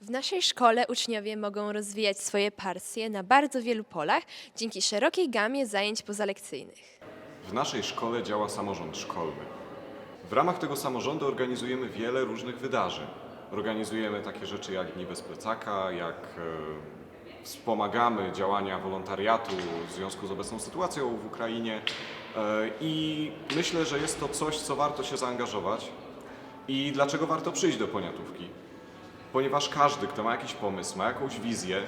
W naszej szkole uczniowie mogą rozwijać swoje pasje na bardzo wielu polach dzięki szerokiej gamie zajęć pozalekcyjnych. W naszej szkole działa samorząd szkolny. W ramach tego samorządu organizujemy wiele różnych wydarzeń. Organizujemy takie rzeczy jak Dni bez plecaka, jak e, wspomagamy działania wolontariatu w związku z obecną sytuacją w Ukrainie e, i myślę, że jest to coś, co warto się zaangażować i dlaczego warto przyjść do Poniatówki. Ponieważ każdy, kto ma jakiś pomysł, ma jakąś wizję,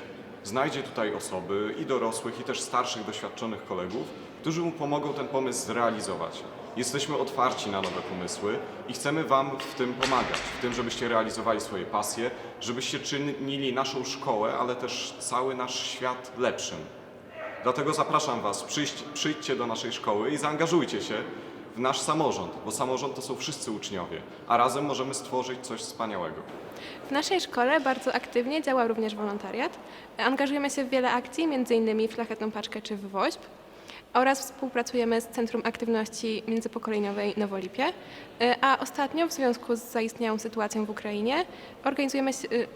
znajdzie tutaj osoby i dorosłych, i też starszych, doświadczonych kolegów, którzy mu pomogą ten pomysł zrealizować. Jesteśmy otwarci na nowe pomysły i chcemy Wam w tym pomagać, w tym, żebyście realizowali swoje pasje, żebyście czynili naszą szkołę, ale też cały nasz świat lepszym. Dlatego zapraszam Was, przyjdźcie do naszej szkoły i zaangażujcie się w nasz samorząd, bo samorząd to są wszyscy uczniowie, a razem możemy stworzyć coś wspaniałego. W naszej szkole bardzo aktywnie działa również wolontariat. Angażujemy się w wiele akcji, m.in. w Szlachetną Paczkę czy w WOŚP oraz współpracujemy z Centrum Aktywności Międzypokoleniowej Nowolipie. E, A ostatnio w związku z zaistniałą sytuacją w Ukrainie organizujemy, y,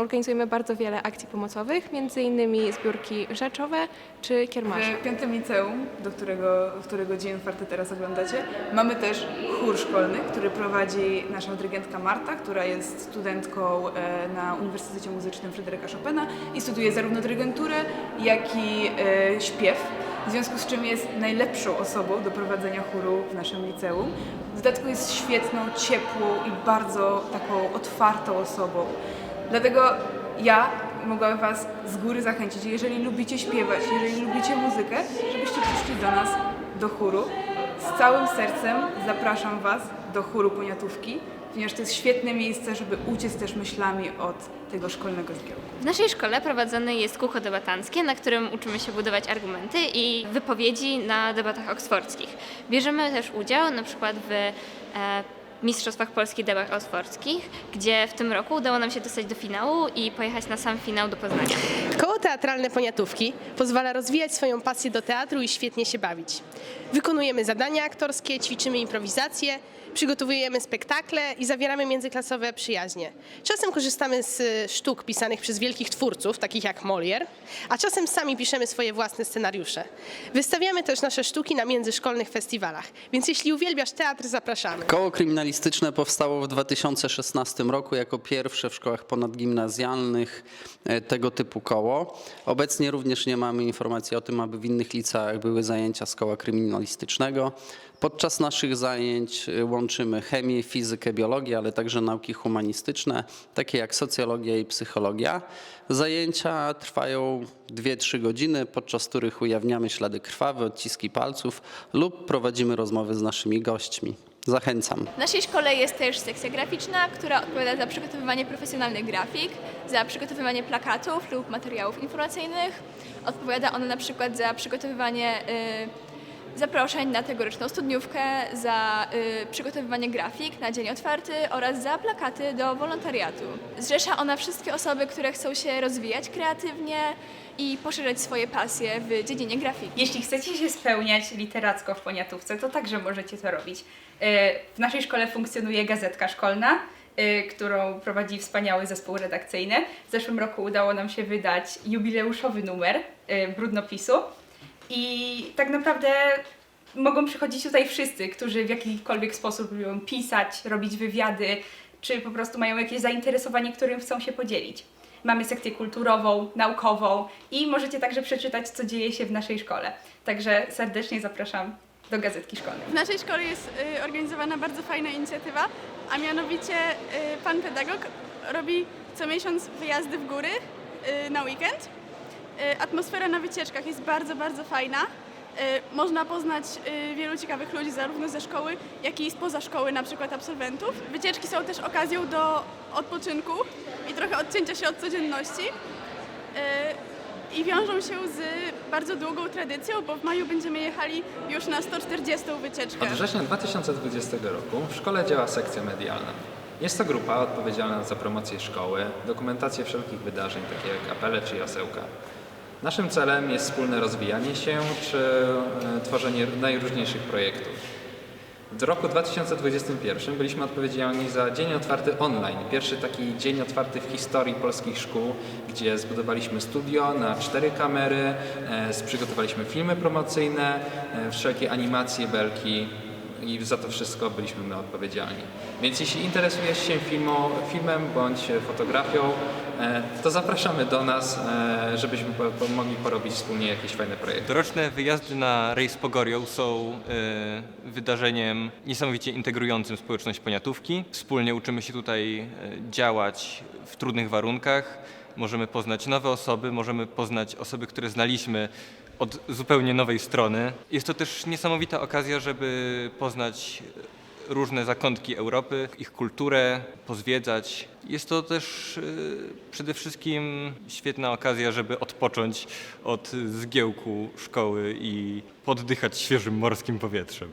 organizujemy bardzo wiele akcji pomocowych, m.in. zbiórki rzeczowe czy kiermasze. W piątym liceum, do którego, którego dzień otwarty teraz oglądacie, mamy też chór szkolny, który prowadzi nasza dyrygentka Marta, która jest studentką e, na Uniwersytecie Muzycznym Fryderyka Chopina i studiuje zarówno dyrygenturę, jak i e, śpiew, w związku z czym jest najlepszą osobą do prowadzenia chóru w naszym liceum. W dodatku jest świetną, ciepłą i bardzo taką otwartą osobą. Dlatego ja mogłabym Was z góry zachęcić, jeżeli lubicie śpiewać, jeżeli lubicie muzykę, żebyście przyszli do nas do chóru. Z całym sercem zapraszam Was do chóru Poniatówki, ponieważ to jest świetne miejsce, żeby uciec też myślami od tego szkolnego zgiełku. W naszej szkole prowadzone jest kółko debatanckie, na którym uczymy się budować argumenty i wypowiedzi na debatach oksfordzkich. Bierzemy też udział na przykład w e, Mistrzostwach Polskich Debat Oksfordzkich, gdzie w tym roku udało nam się dostać do finału i pojechać na sam finał do Poznania. Koło Teatralne Poniatówki pozwala rozwijać swoją pasję do teatru i świetnie się bawić. Wykonujemy zadania aktorskie, ćwiczymy improwizację, przygotowujemy spektakle i zawieramy międzyklasowe przyjaźnie. Czasem korzystamy z y, sztuk pisanych przez wielkich twórców, takich jak Molière, a czasem sami piszemy swoje własne scenariusze. Wystawiamy też nasze sztuki na międzyszkolnych festiwalach, więc jeśli uwielbiasz teatr, zapraszamy. Koło kryminalistyczne powstało w 2016 roku jako pierwsze w szkołach ponadgimnazjalnych e, tego typu koło. Obecnie również nie mamy informacji o tym, aby w innych liceach były zajęcia z koła kryminalistycznego. Podczas naszych zajęć e, łączymy chemię, fizykę, biologię, ale także nauki humanistyczne, takie jak socjologia i psychologia. Zajęcia trwają 2-3 godziny, podczas których ujawniamy ślady krwawe, odciski palców lub prowadzimy rozmowy z naszymi gośćmi. Zachęcam. W naszej szkole jest też sekcja graficzna, która odpowiada za przygotowywanie profesjonalnych grafik, za przygotowywanie plakatów lub materiałów informacyjnych. Odpowiada ona na przykład za przygotowywanie y, zaproszeń na tegoroczną studniówkę, za y, przygotowywanie grafik na dzień otwarty oraz za plakaty do wolontariatu. Zrzesza ona wszystkie osoby, które chcą się rozwijać kreatywnie i poszerzać swoje pasje w dziedzinie grafiki. Jeśli chcecie się spełniać literacko w poniatówce, to także możecie to robić. E, W naszej szkole funkcjonuje gazetka szkolna, e, którą prowadzi wspaniały zespół redakcyjny. W zeszłym roku udało nam się wydać jubileuszowy numer e, brudnopisu i tak naprawdę mogą przychodzić tutaj wszyscy, którzy w jakikolwiek sposób lubią pisać, robić wywiady, czy po prostu mają jakieś zainteresowanie, którym chcą się podzielić. Mamy sekcję kulturową, naukową i możecie także przeczytać, co dzieje się w naszej szkole. Także serdecznie zapraszam do gazetki szkolnej. W naszej szkole jest y, organizowana bardzo fajna inicjatywa, a mianowicie y, pan pedagog robi co miesiąc wyjazdy w góry y, na weekend. Y, atmosfera na wycieczkach jest bardzo, bardzo fajna. Y, można poznać y, wielu ciekawych ludzi zarówno ze szkoły, jak i spoza szkoły, na przykład absolwentów. Wycieczki są też okazją do odpoczynku i trochę odcięcia się od codzienności. I wiążą się z bardzo długą tradycją, bo w maju będziemy jechali już na 140 wycieczkę. Od września 2020 roku w szkole działa sekcja medialna. Jest to grupa odpowiedzialna za promocję szkoły, dokumentację wszelkich wydarzeń, takie jak apele czy jasełka. Naszym celem jest wspólne rozwijanie się czy e, tworzenie najróżniejszych projektów. W roku 2021 byliśmy odpowiedzialni za Dzień Otwarty Online. Pierwszy taki dzień otwarty w historii polskich szkół, gdzie zbudowaliśmy studio na cztery kamery, e, przygotowaliśmy filmy promocyjne, e, wszelkie animacje, belki i za to wszystko byliśmy my odpowiedzialni. Więc jeśli interesujesz się filmo, filmem bądź fotografią, e, to zapraszamy do nas, e, żebyśmy mogli porobić wspólnie jakieś fajne projekty. Doroczne wyjazdy na rejs Pogorią są e, wydarzeniem niesamowicie integrującym społeczność Poniatówki. Wspólnie uczymy się tutaj działać w trudnych warunkach. Możemy poznać nowe osoby, możemy poznać osoby, które znaliśmy od zupełnie nowej strony. Jest to też niesamowita okazja, żeby poznać różne zakątki Europy, ich kulturę, pozwiedzać. Jest to też e, przede wszystkim świetna okazja, żeby odpocząć od zgiełku szkoły i poddychać świeżym morskim powietrzem.